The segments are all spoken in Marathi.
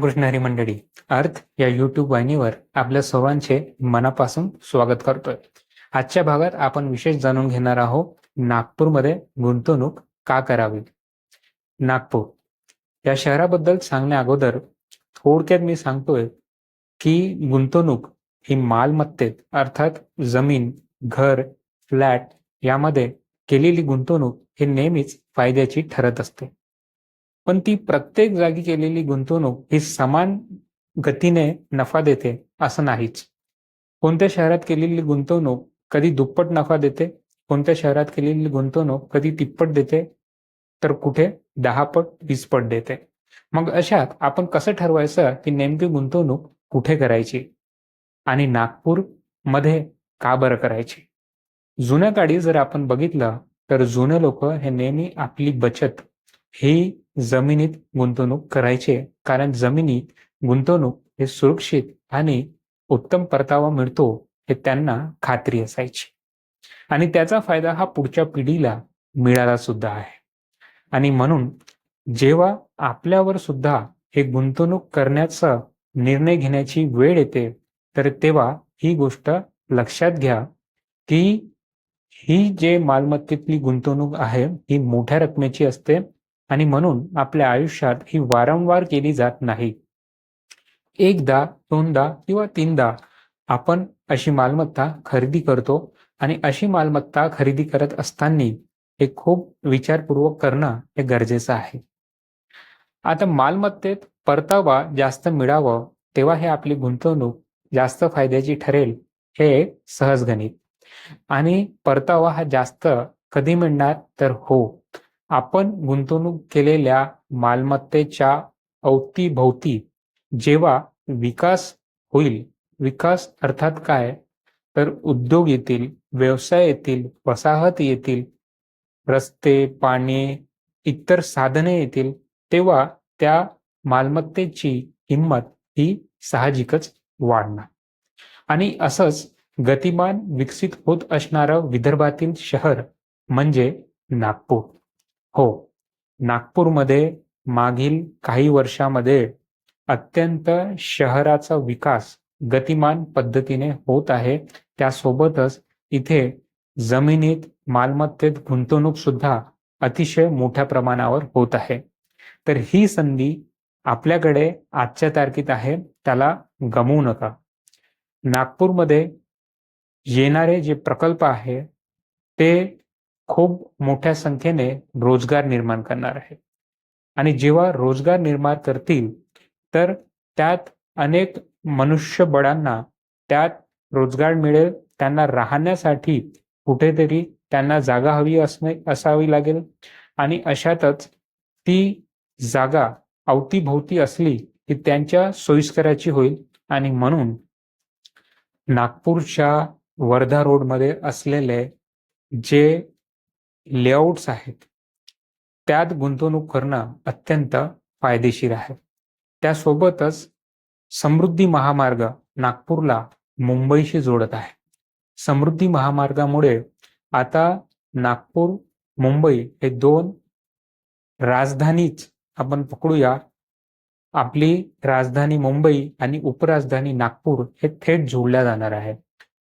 कृष्ण हरी मंडळी अर्थ या युट्यूब वाहिनीवर आपल्या सर्वांचे मनापासून स्वागत करतोय. आजच्या भागात आपण विशेष जाणून घेणार आहोत नागपूरमध्ये गुंतवणूक का करावी? नागपूर. या शहराबद्दल सांगण्या अगोदर थोडक्यात मी सांगतोय की गुंतवणूक ही मालमत्तेत अर्थात जमीन घर फ्लॅट यामध्ये केलेली गुंतवणूक ही नेहमीच फायद्याची ठरत असते. पण ती प्रत्येक जागी केलेली गुंतवणूक ही समान गतीने नफा देते असं नाहीच. कोणत्या शहरात केलेली गुंतवणूक कधी दुप्पट नफा देते? कोणत्या शहरात केलेली गुंतवणूक कधी तिप्पट देते? तर कुठे? दहापट वीसपट देते. मग अशात आपण कसं ठरवायचं? की नेमकी गुंतवणूक कुठे करायची? आणि नागपूरमध्ये का बरं करायची? जुन्या काळी जर आपण बघितलं तर जुने लोक हे नेहमी आपली बचत ही जमिनीत गुंतवणूक करायचे कारण जमिनीत गुंतवणूक हे सुरक्षित आणि उत्तम परतावा मिळतो हे त्यांना खात्री असायची. आणि त्याचा फायदा हा पुढच्या पिढीला मिळाला सुद्धा आहे. आणि म्हणून जेव्हा आपल्यावर सुद्धा हे गुंतवणूक करण्याचा निर्णय घेण्याची वेळ येते तर तेव्हा ही गोष्ट लक्षात घ्या की ही जे मालमत्तेतली गुंतवणूक आहे ही मोठ्या रकमेची असते. आणि म्हणून आपल्या आयुष्यात ही वारंवार केली जात नाही. एकदा दोनदा किंवा तीनदा आपण अशी मालमत्ता खरेदी करतो आणि अशी मालमत्ता खरेदी करत असताना हे खूप विचारपूर्वक करणं हे गरजेचं आहे. आता मालमत्तेत परतावा जास्त मिळावं तेव्हा हे आपली गुंतवणूक जास्त फायद्याची ठरेल हे सहज गणित आणि परतावा हा जास्त कधी मिळणार तर हो. आपण गुंतवणूक केलेल्या मालमत्तेच्या अवतीभोवती जेव्हा विकास होईल विकास अर्थात काय? तर उद्योग येतील व्यवसाय येतील वसाहत येतील रस्ते पाणी इतर साधने येतील तेव्हा त्या मालमत्तेची किंमत ही साहजिकच वाढणार. आणि असंच गतिमान विकसित होत असणारं विदर्भातील शहर म्हणजे नागपूर. हो. नागपूरमध्ये मागील काही वर्षामध्ये अत्यंत शहराचा विकास गतिमान पद्धतीने होत आहे. त्यासोबतच इथे जमिनीत मालमत्तेत गुंतवणूक सुद्धा अतिशय मोठ्या प्रमाणावर होत आहे. तर ही संधी आपल्याकडे आजच्या तारखेत आहे. त्याला गमवू नका. नागपूरमध्ये येणारे जे प्रकल्प आहे ते खूप मोठ्या संख्येने रोजगार निर्माण करणार आहे. आणि जेव्हा रोजगार निर्माण करतील तर त्यात अनेक मनुष्यबळांना त्यात रोजगार मिळेल त्यांना राहण्यासाठी कुठेतरी त्यांना जागा हवी असणे असावी लागेल. आणि अशातच ती जागा अवतीभोवती असली की त्यांच्या सोयीस्कराची होईल. आणि म्हणून नागपूरच्या वर्धा रोडमध्ये असलेले जे लेआउट्स आहेत. त्यात गुंतवणूक करणं अत्यंत फायदेशीर आहे. त्यासोबतच समृद्धी महामार्ग नागपूरला मुंबईशी जोडत आहे. समृद्धी महामार्गामुळे आता नागपूर मुंबई हे दोन राजधानीच आपण पकडूया. आपली राजधानी मुंबई आणि उपराजधानी नागपूर हे थेट जोडल्या जाणार आहे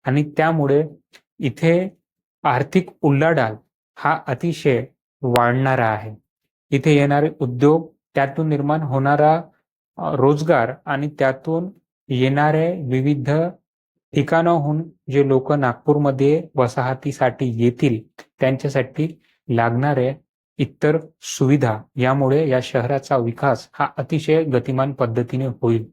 आणि त्यामुळे इथे आर्थिक उल्लाढाल हा अतिशय वाढणारा आहे. इथे येणारे उद्योग त्यातून निर्माण होणारा रोजगार आणि त्यातून येणारे विविध ठिकाणाहून जे लोक नागपूरमध्ये वसाहतीसाठी येतील त्यांच्यासाठी लागणारे इतर सुविधा यामुळे या शहराचा विकास हा अतिशय गतिमान पद्धतीने होईल.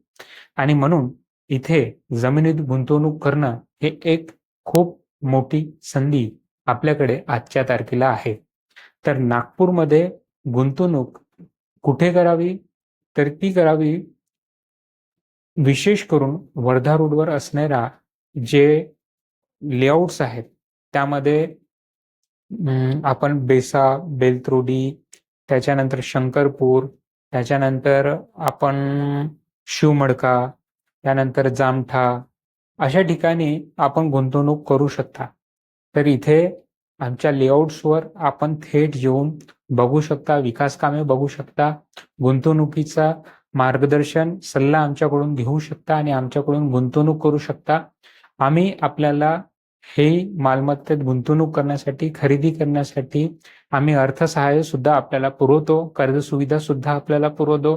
आणि म्हणून इथे जमिनीत गुंतवणूक करणं हे एक खूप मोठी संधी आपल्याकडे आजच्या तारखेला आहे. तर नागपूरमध्ये गुंतवणूक कुठे करावी? तर ती करावी विशेष करून वर्धा रोडवर असणाऱ्या जे लेआउट्स आहेत त्यामध्ये आपण बेसा बेलत्रोडी त्याच्यानंतर शंकरपूर त्याच्यानंतर आपण शिवमडका त्यानंतर जामठा अशा ठिकाणी आपण गुंतवणूक करू शकता. तर इथे आमच्या लेआउट्सवर आपण थेट येऊन बघू शकता विकास कामे बघू शकता गुंतवणुकीचा मार्गदर्शन सल्ला आमच्याकडून घेऊ शकता आणि आमच्याकडून गुंतवणूक करू शकता. आम्ही आपल्याला हे मालमत्तेत गुंतवणूक करण्यासाठी खरेदी करण्यासाठी आम्ही अर्थसहाय्य सुद्धा आपल्याला पुरवतो कर्ज सुविधा सुद्धा आपल्याला पुरवतो.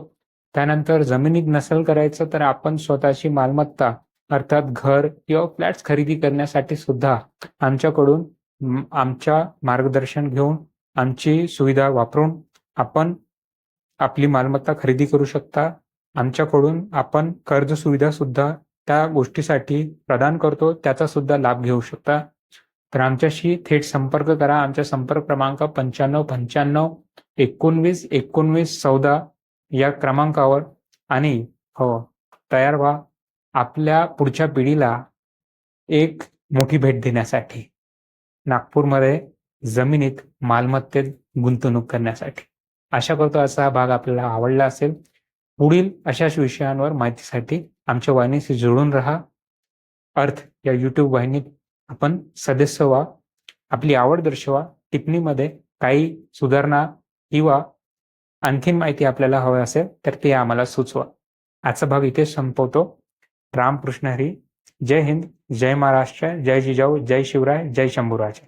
त्यानंतर जमिनीत नसेल करायचं तर आपण स्वतःची मालमत्ता अर्थात घर किंवा फ्लॅट्स खरेदी करण्यासाठी सुद्धा आमच्याकडून आमच्या मार्गदर्शन घेऊन आमची सुविधा वापरून आपण आपली मालमत्ता खरेदी करू शकता. आमच्याकडून आपण कर्ज सुविधा सुद्धा त्या गोष्टीसाठी प्रदान करतो त्याचा सुद्धा लाभ घेऊ शकता. तर आमच्याशी थेट संपर्क करा. आमचा संपर्क क्रमांक पंच्याण्णव पंच्याण्णव एकोणवीस एकोणवीस चौदा या क्रमांकावर आणि हो तयार व्हा. आपल्या पुढच्या पिढीला एक मोठी भेट देण्यासाठी नागपूरमध्ये जमिनीत मालमत्तेत गुंतवणूक करण्यासाठी. आशा करतो असा हा भाग आपल्याला आवडला असेल पुढील अशाच विषयांवर माहितीसाठी आमच्या वाहिनीशी जोडून राहा. अर्थ या युट्यूब वाहिनीत आपण सदस्य व्हा आपली आवड दर्शवा टिप्पणीमध्ये काही सुधारणा किंवा आणखीन माहिती आपल्याला हवी असेल तर ते आम्हाला सुचवा. आजचा भाग इथे संपवतो. रामकृष्ण हरी जय हिंद जय महाराष्ट्र जय जिजाऊ जय शिवराय जय शंभुराज.